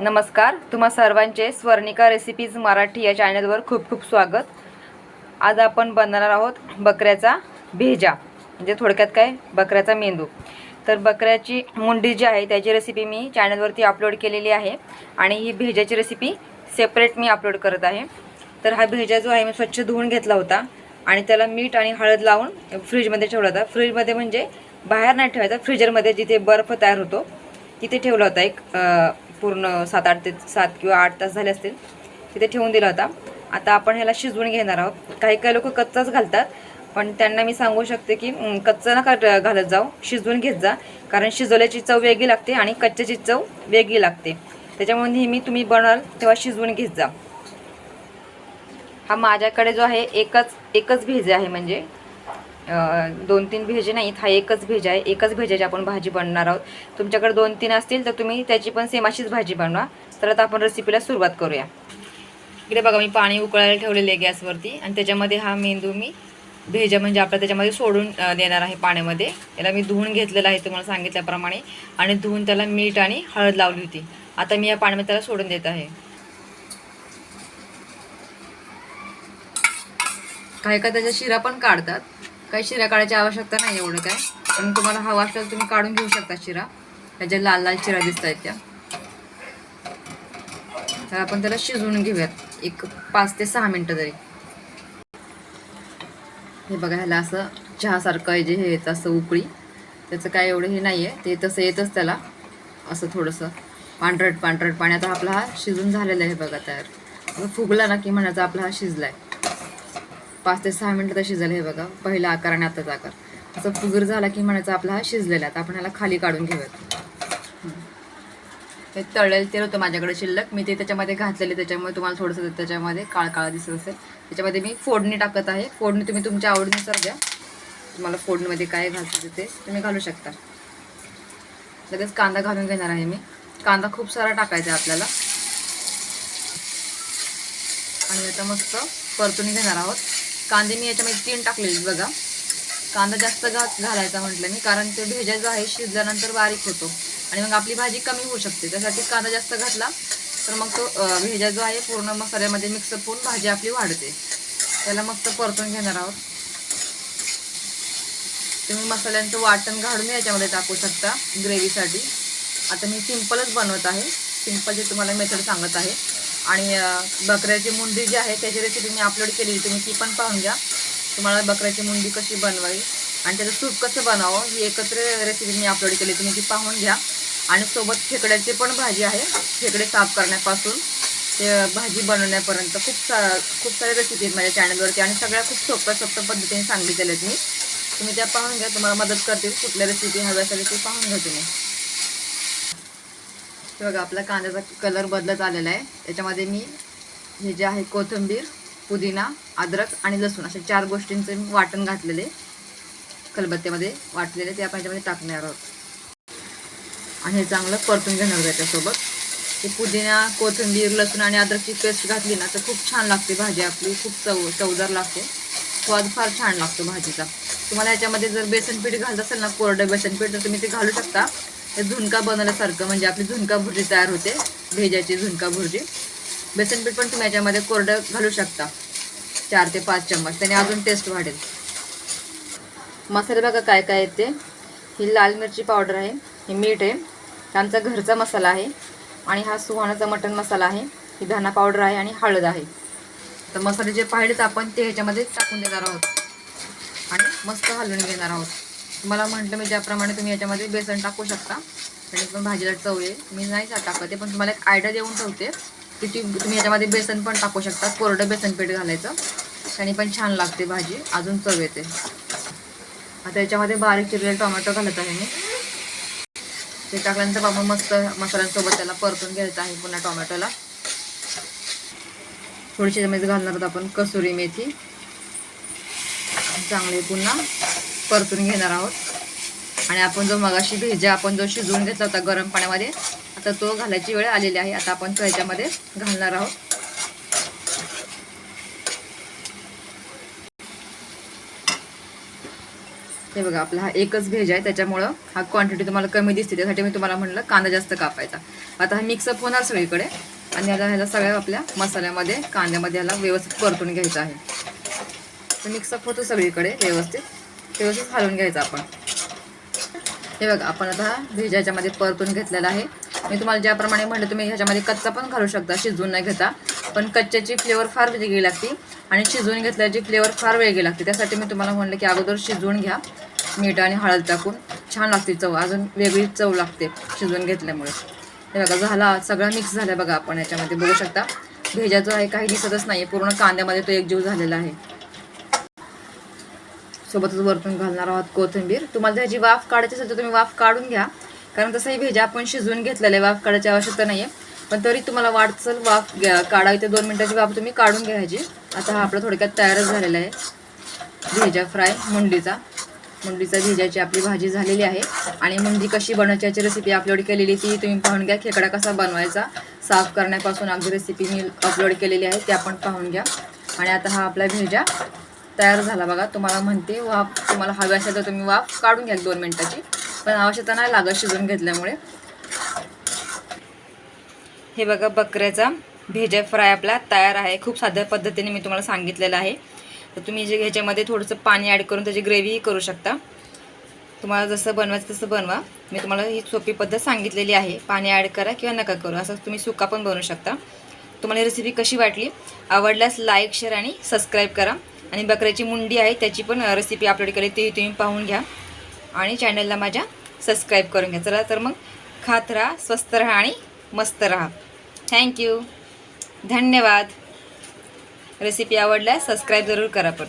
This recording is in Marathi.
नमस्कार तुम्हा सर्वांचे स्वर्णिका रेसिपीज मराठी या चॅनलवर खूप खूप स्वागत. आज आपण बनणार आहोत बकऱ्याचा भेजा म्हणजे थोडक्यात काय? बकऱ्याचा मेंदू. तर बकऱ्याची मुंडी जी आहे त्याची रेसिपी मी चॅनलवरती अपलोड केलेली आहे आणि ही भेजाची रेसिपी सेपरेट मी अपलोड करत आहे. तर हा भेजा जो आहे मी स्वच्छ धुवून घेतला होता आणि त्याला मीठ आणि हळद लावून फ्रीजमध्ये ठेवला होता. फ्रीजमध्ये म्हणजे बाहेर नाही ठेवायचा फ्रीजरमध्ये जिथे बर्फ तयार होतो तिथे ठेवला होता एक पूर्ण सात आठ ते सात किंवा आठ तास झाले असतील तिथे ठेवून दिला होता. आता आपण ह्याला शिजवून घेणार आहोत. काही काही लोक कच्चाच घालतात पण त्यांना मी सांगू शकते की कच्चा नका घालत जाऊ. शिजवून घेत जा कारण शिजवल्याची चव वेगळी लागते आणि कच्च्याची चव वेगळी लागते. त्याच्यामुळे नेहमी तुम्ही बनवाल तेव्हा शिजवून घेत जा. हा माझ्याकडे जो आहे एकच एकच भेजे आहे म्हणजे दोन तीन भेजे नाहीत हा एकच भेज आहे. एकच भेजाची आपण भाजी बनवणार आहोत. तुमच्याकडे दोन तीन असतील तर तुम्ही त्याची पण सेम अशीच भाजी बनवा. तर आता आपण रेसिपीला सुरुवात करूया. इकडे बघा मी पाणी उकळायला ठेवलेले आहे गॅसवरती. आणि त्याच्यामध्ये हा मेंदू मी भेजा म्हणजे आपला त्याच्यामध्ये सोडून देणार आहे पाण्यामध्ये. याला मी धुवून घेतलेला आहे तुम्हाला सांगितल्याप्रमाणे. आणि धुवून त्याला मीठ आणि हळद लावली होती. आता मी या पाण्यामध्ये त्याला सोडून देत आहे. काही का त्याच्या शिरा पण काढतात. काही शिरा काढायची आवश्यकता नाही एवढं काय. पण तुम्हाला हवा असल्यास तुम्ही काढून घेऊ शकता शिरा. त्याच्या लाल लाल शिरा दिसत आहेत त्या. तर आपण त्याला शिजवून घेऊयात. एक पाच ते सहा मिनटं तरी. हे बघा ह्याला असं चहासारखं आहे जे हे येतं असं उकळी. त्याचं काय एवढं हे नाही आहे ते तसं येतंच त्याला. असं थोडंसं पांढरट पांढरट पाण्याचा आपला हा शिजून झालेला आहे बघा तयार. फुगला ना की म्हणायचा आपला हा शिजला आहे पाच ते सहा मिनटं तर शिजलं हे बघा. पहिला आकार आणि आताचा आकार. असं फुगीर झाला की म्हणायचा आपला हा शिजलेला आहे. आपण ह्याला खाली काढून घेऊयात. हे तळेल तेल होतं माझ्याकडे शिल्लक. मी ते त्याच्यामध्ये घातलेले. त्याच्यामुळे तुम्हाला थोडंसं त्याच्यामध्ये काळ काळा दिसत असेल. त्याच्यामध्ये मी फोडणी टाकत आहे. फोडणी तुम्ही तुमच्या आवडीनुसार द्या. तुम्हाला फोडणीमध्ये काय घालायचं ते तुम्ही घालू शकता. लगेच कांदा घालून घेणार आहे मी. कांदा खूप सारा टाकायचा आहे आपल्याला. आणि आता मस्त परतून घेणार आहोत. कांदे मी याच्यामध्ये तीन टाकलेले बघा. कांदा जास्त घात घालायचा म्हटलं मी कारण ते भेजा जो आहे शिजल्यानंतर बारीक होतो. आणि मग आपली भाजी कमी होऊ शकते. त्यासाठी कांदा जास्त घातला तर मग तो भेजा जो आहे पूर्ण मसाल्यामध्ये मिक्स होऊन भाजी आपली वाढते. त्याला मस्त परतून घेणार आहोत. तुम्ही मसाल्यांचं वाटण घालून याच्यामध्ये टाकू शकता ग्रेव्हीसाठी आता मी सिम्पलच बनवत आहे. सिम्पलची तुम्हाला मेथड सांगत आहे. आणि बकऱ्याची मुंडी जी आहे त्याची रेसिपी मी अपलोड केली. तुम्ही ती पण पाहून घ्या. तुम्हाला बकऱ्याची मुंडी कशी बनवावी आणि त्याचं सूप कसं बनावं ही एकत्र रेसिपी मी अपलोड केली. तुम्ही ती पाहून घ्या. आणि सोबत खेकड्याची पण भाजी आहे. खेकडे साफ करण्यापासून ते भाजी बनवण्यापर्यंत खूप सा खूप साऱ्या रेसिपी आहेत माझ्या चॅनलवरती आणि सगळ्या खूप सोप्या सोप्या पद्धतीने सांगितलेल्या आहेत मी. तुम्ही त्या पाहून घ्या. तुम्हाला मदत करतील. कुठल्या रेसिपी हव्या असेल ते पाहून घ्या तुम्ही. हे बघा आपला कांद्याचा कलर बदलत आलेला आहे. त्याच्यामध्ये मी हे जे आहे कोथिंबीर पुदिना अद्रक आणि लसूण अशा चार गोष्टींचे मी वाटण घातलेले. खलबत्त्यामध्ये वाटलेले ते आपण याच्यामध्ये टाकणार आहोत. आणि हे चांगलं परतून घेणार त्याच्यासोबत. हे पुदिना कोथिंबीर लसूण आणि अद्रकची पेस्ट घातली ना तर खूप छान लागते भाजी आपली. खूप चव चवदार लागते. स्वाद फार छान लागतो भाजीचा. तुम्हाला याच्यामध्ये जर बेसन पीठ घालत असेल ना कोरडं बेसन पीठ तर तुम्ही ते घालू शकता. ते झुणका बनवल्यासारखं म्हणजे आपली झुणका भुर्जी तयार होते भेजाची झुणका भुर्जी. बेसन पीठ पण तुम्ही याच्यामध्ये कोरडं घालू शकता. चार ते पाच चम्मच. त्याने अजून टेस्ट वाढेल. मसाले बघा काय काय येते ही लाल मिरची पावडर आहे हे मीठ आहे आमचा घरचा मसाला आहे आणि हा सुहाणाचा मटण मसाला आहे ही धना पावडर आहे आणि हळद आहे. तर मसाले जे पाहिलेत आपण ते ह्याच्यामध्ये टाकून देणार आहोत. आणि मस्त हलवून घेणार आहोत. तुम्हाला म्हटलं मी ज्याप्रमाणे तुम्ही याच्यामध्ये बेसन टाकू शकता. आणि पण भाजीला चव येईल. मी नाही टाकते पण तुम्हाला एक आयडिया देऊन ठेवते की ती तुम्ही याच्यामध्ये बेसन पण टाकू शकता. कोरडं बेसन पीठ घालायचं. त्याने पण छान लागते भाजी. अजून चव येते. आता याच्यामध्ये बारीक चिरलेले टोमॅटो घालत आहे मी. ते टाकल्यानंतर बाबा मस्त मसाल्यांसोबत त्याला परतून घ्यायचं आहे पुन्हा टोमॅटोला. थोडीशी त्यामध्ये घालणार आहोत आपण कसुरी मेथी. चांगली पुन्हा. परतून घेणार आहोत. आणि आपण जो मगाशी भेजा आपण जो शिजवून घेतला होता गरम पाण्यामध्ये आता तो घालायची वेळ आलेली आहे. आता आपण तो ह्याच्यामध्ये घालणार आहोत. हे बघा आपला हा एकच भेज आहे. त्याच्यामुळं हा क्वांटिटी तुम्हाला कमी दिसते. त्यासाठी मी तुम्हाला म्हटलं कांदा जास्त कापायचा. आता हा मिक्सअप होणार सगळीकडे. आणि आता ह्याला सगळ्या आपल्या मसाल्यामध्ये कांद्यामध्ये ह्याला व्यवस्थित परतून घ्यायचं आहे. तर मिक्सअप होतो सगळीकडे व्यवस्थित. व्यवस्थित हलवून घ्यायचं आपण. हे बघा आपण आता हा ह्याच्यामध्ये परतून घेतलेला आहे मी तुम्हाला ज्याप्रमाणे म्हटलं तुम्ही ह्याच्यामध्ये कच्चा पण घालू शकता शिजवून नाही घेता. पण कच्च्याची फ्लेवर फार वेगळी लागते आणि शिजवून घेतल्याची फ्लेवर फार वेगळी लागते. त्यासाठी मी तुम्हाला म्हटलं की अगोदर शिजवून घ्या मीठ आणि हळद टाकून. छान लागते चव अजून वेगळी चव लागते शिजवून घेतल्यामुळे. हे बघा झाला सगळा मिक्स झाला बघा आपण याच्यामध्ये बघू शकता भेजा जो आहे काही दिसतच नाही पूर्ण कांद्यामध्ये तो एकजीव झालेला आहे. सोबतच वरतून घालणार आहोत कोथिंबीर. तुम्हाला त्याची वाफ काढायची असेल तर तुम्ही वाफ काढून घ्या. कारण तसंही भेजा आपण शिजवून घेतलेलं आहे वाफ काढायची आवश्यकता नाही आहे पण तरी तुम्हाला वाटचल वाफ घ्या- काढावी तर दोन मिनटाची वाफ तुम्ही काढून घ्यायची. आता हा आपला थोडक्यात तयारच झालेला आहे. भेजा फ्राय मुंडीचा. मुंडीचा भेजाची आपली भाजी झालेली आहे. आणि मुंडी कशी बनवायची याची रेसिपी अपलोड केलेली ती तुम्ही पाहून घ्या. खेकडा कसा बनवायचा साफ करण्यापासून अगदी रेसिपी मी अपलोड केलेली आहे ते आपण पाहून घ्या. आणि आता हा आपला भेजा. तयार झाला. बघा तुम्हाला म्हणते वाफ तुम्हाला हवी असेल तर तुम्ही वाफ काढून घ्या दोन मिनटाची. पण आवश्यकता नाही लागत शिजवून घेतल्यामुळे. हे बघा बकऱ्याचा भेजा फ्राय आपला तयार आहे. खूप साध्या पद्धतीने मी तुम्हाला सांगितलेलं आहे. तर तुम्ही जे ह्याच्यामध्ये थोडंसं पाणी ॲड करून त्याची ग्रेव्हीही करू शकता. तुम्हाला जसं बनवायचं तसं बनवा. मी तुम्हाला ही सोपी पद्धत सांगितलेली आहे. पाणी ॲड करा किंवा नका करू. असं तुम्ही सुका पण बनवू शकता. तुम्हाला ही रेसिपी कशी वाटली? आवडल्यास लाईक शेअर आणि सबस्क्राईब करा. आणि बकऱ्याची मुंडी आहे त्याची पण रेसिपी अपलोड केली ती तुम्ही पाहून घ्या. आणि चॅनलला माझ्या सबस्क्राईब करून घ्या. चला तर मग खात राहा स्वस्त राहा आणि मस्त राहा. थँक्यू धन्यवाद. रेसिपी आवडल्यास सबस्क्राईब जरूर करा पण.